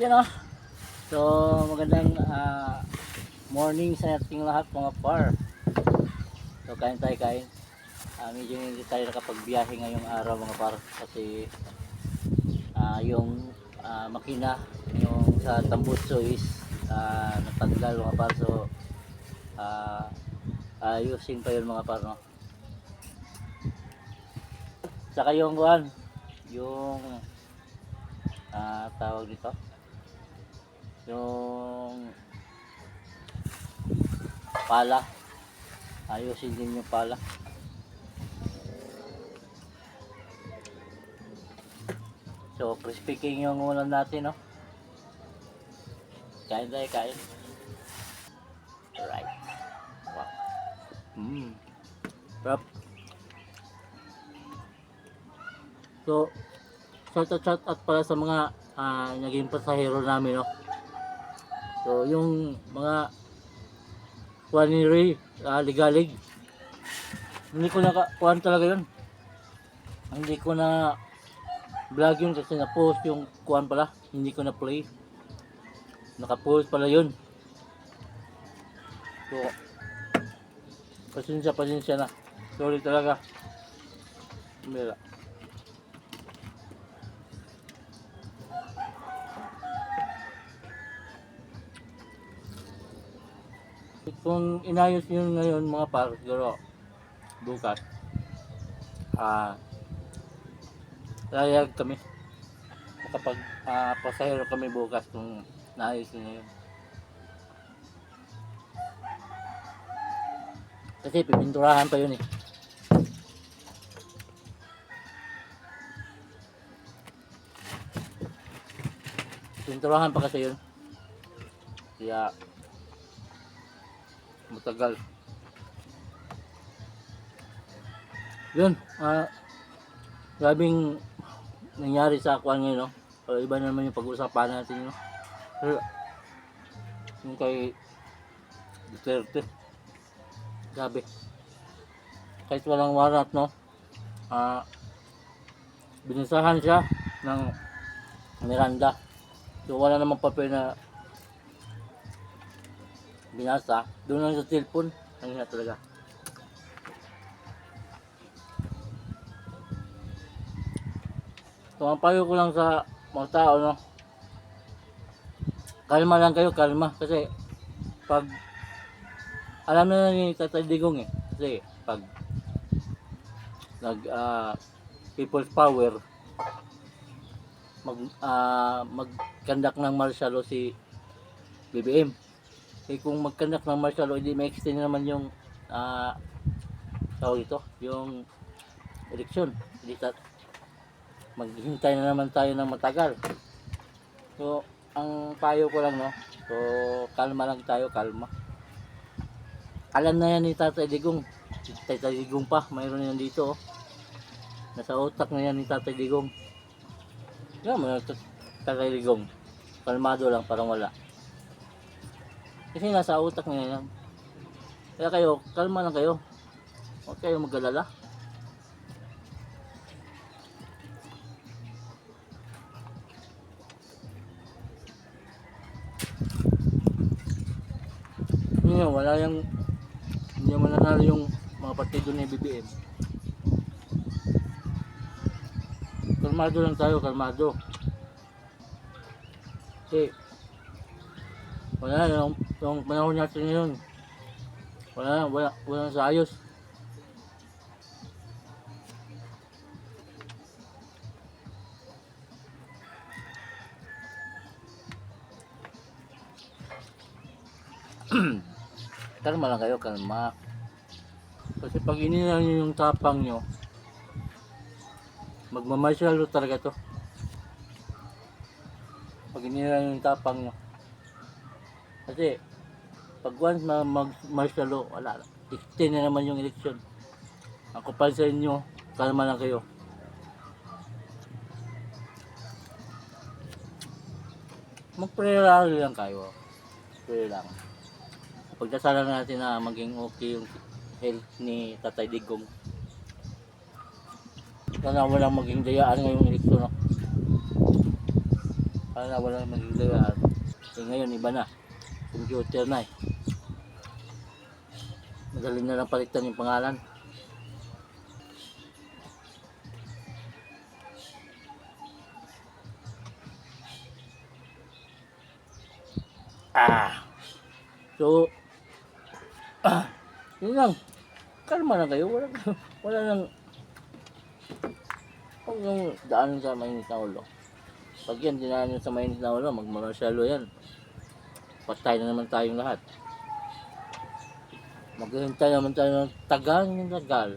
Yan o. So, magandang ah, morning sa ating lahat mga par. So, kain tayo kain. Ah, medyo hindi tayo nakapagbiyahe ngayong araw mga par kasi ah, yung ah, makina yung sa Tambutso is ah, natanggal mga par. So, ah, ayusin pa yun mga par no. Saka yung kuhan, yung ah, tawag dito yung pala. Ayusin din yung pala. So crispy king yung ulam natin no? Kain tayo kain. Alright. Wow. Mm. Sarap. so shout out shout out pala sa mga ah, naging pasahero namin no So, yung mga kuha ni. Hindi ko na kuhan talaga yun. Hindi ko na vlog yun kasi na-post yung kuhan pala. Hindi ko na play. Naka-post pala yun. So, pasensya, pasensya na. Sorry talaga. Mira. Kung inayos nyo ngayon mga par, siguro bukas, ah, layag kami. Kapag ah, pasahero kami bukas kung naayos nyo ngayon. Kasi pipinturahan pa yun eh. Pinturahan pa kasi yun. Kaya matagal. Yun, ah, grabing nangyari sa akuan ngayon, no? Pero iba naman yung pag-uusapan natin, no? Pero, yung kay Duterte, grabe. Kahit walang warat, no? Ah, binisahan siya ng Miranda. So, wala namang papel na binasa, doon lang sa cellphone, ang hina talaga. So, ang payo ko lang sa mga tao, no, kalma lang kayo, kalma, kasi pag alam na ni Tatay Digong eh, kasi pag nag ah, people's power mag ah, magkandak ng martial si BBM eh kung magkandak ng martial law, hindi ma-extend naman yung ah tawag ito, yung eleksyon. Hindi ta maghintay na naman tayo ng matagal. So, ang payo ko lang, no? So, kalma lang tayo, kalma. Alam na yan ni Tatay Digong. Tatay Digong pa, mayroon yan dito, oh. Nasa utak na yan ni Tatay Digong. Yan mo, Tatay Digong. Kalmado lang, parang wala. Kasi nasa utak niya yan. Kaya kayo, kalma lang kayo. Huwag kayo mag-alala. Yun yun, wala yung hindi naman nanalo yung mga partido ni BBM. Kalmado lang tayo, kalmado. Kasi wala yung, yung panahon natin ngayon. Wala, wala, wala sa ayos. kalma lang kayo, kalma. Kasi pag inilan nyo yung tapang nyo, magmamasyalo talaga to. Pag inilan nyo yung tapang nyo. Kasi, pag once ma mag-martial law, wala. Extend na naman yung eleksyon. Ako pa sa inyo, kalma lang kayo. Mag-pray lang kayo. Pray lang. Pagdasalan natin na maging okay yung health ni Tatay Digong. Sana walang maging dayaan ngayong eleksyon. no? Para wala magiglayan. Eh ngayon, iba na. Computer na eh. Madali na lang palitan yung pangalan. Ah. So, ah, yun lang. Kalma na kayo. Wala, wala nang, huwag yung daan sa mainit na ulo. Pag yan, dinaan nyo sa mainit na ulo, magmamasyalo yan. Patay na naman tayong lahat. Maghihintay naman tayo ng tagal ng tagal.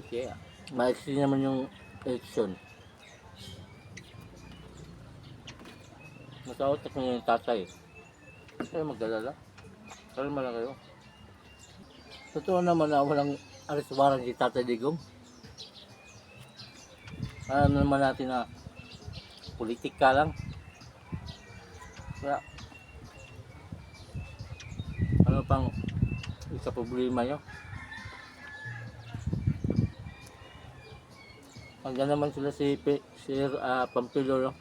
Okay. ah. Maiksi naman yung election. Masawat ako yung tatay. Kaya mag-alala. Kalma lang kayo. Totoo naman na walang arrest warrant si Tatay Digong. Alam naman natin na politika lang. Kaya, ano pang isa problema nyo? Hanggang naman sila si Sir uh, Pampilo, no?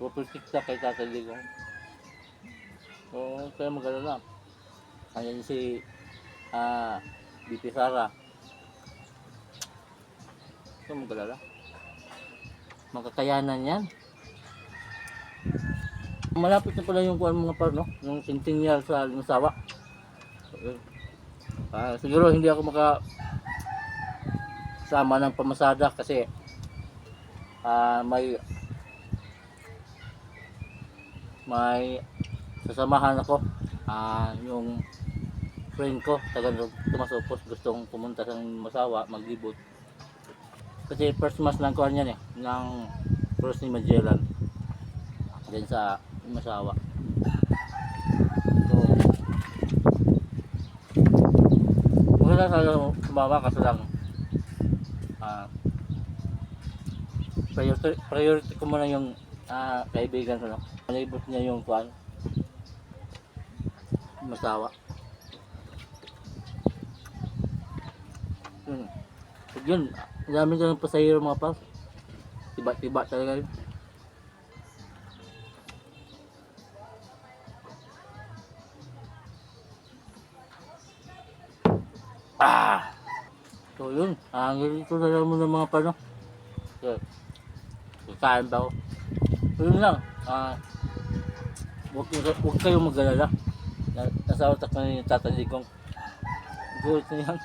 Pupusikta kay Tatay Digong. Oo, kaya mag-alala. Hanggang si ah BP Sara. Ito mag-alala. Magkakayanan yan. Malapit na pala yung mga par, no? Yung centennial sa Limasawa. Ah, siguro hindi ako maka sama ng pamasada kasi ah may may sasamahan ako. Ah yung friend ko taga Tumasopos gustong pumunta sa Masawa maglibot kasi first mass lang ko yan eh ng Cross ni Magellan din sa Masawa maganda sa sumama kasi lang ah priority, priority ko muna yung ah, kaibigan ko no? malibot niya yung kuan Masawa Yun. Pag yun, ang dami ka ng pasahero mga pal. Tiba-tiba talaga yun. Ang ganito na lang muna mga pal, no? So, kakain ba ako? Yun lang, ah, huwag, huwag kayong mag-alala. Na, nasa utak na yung tatalikong. Good na yan.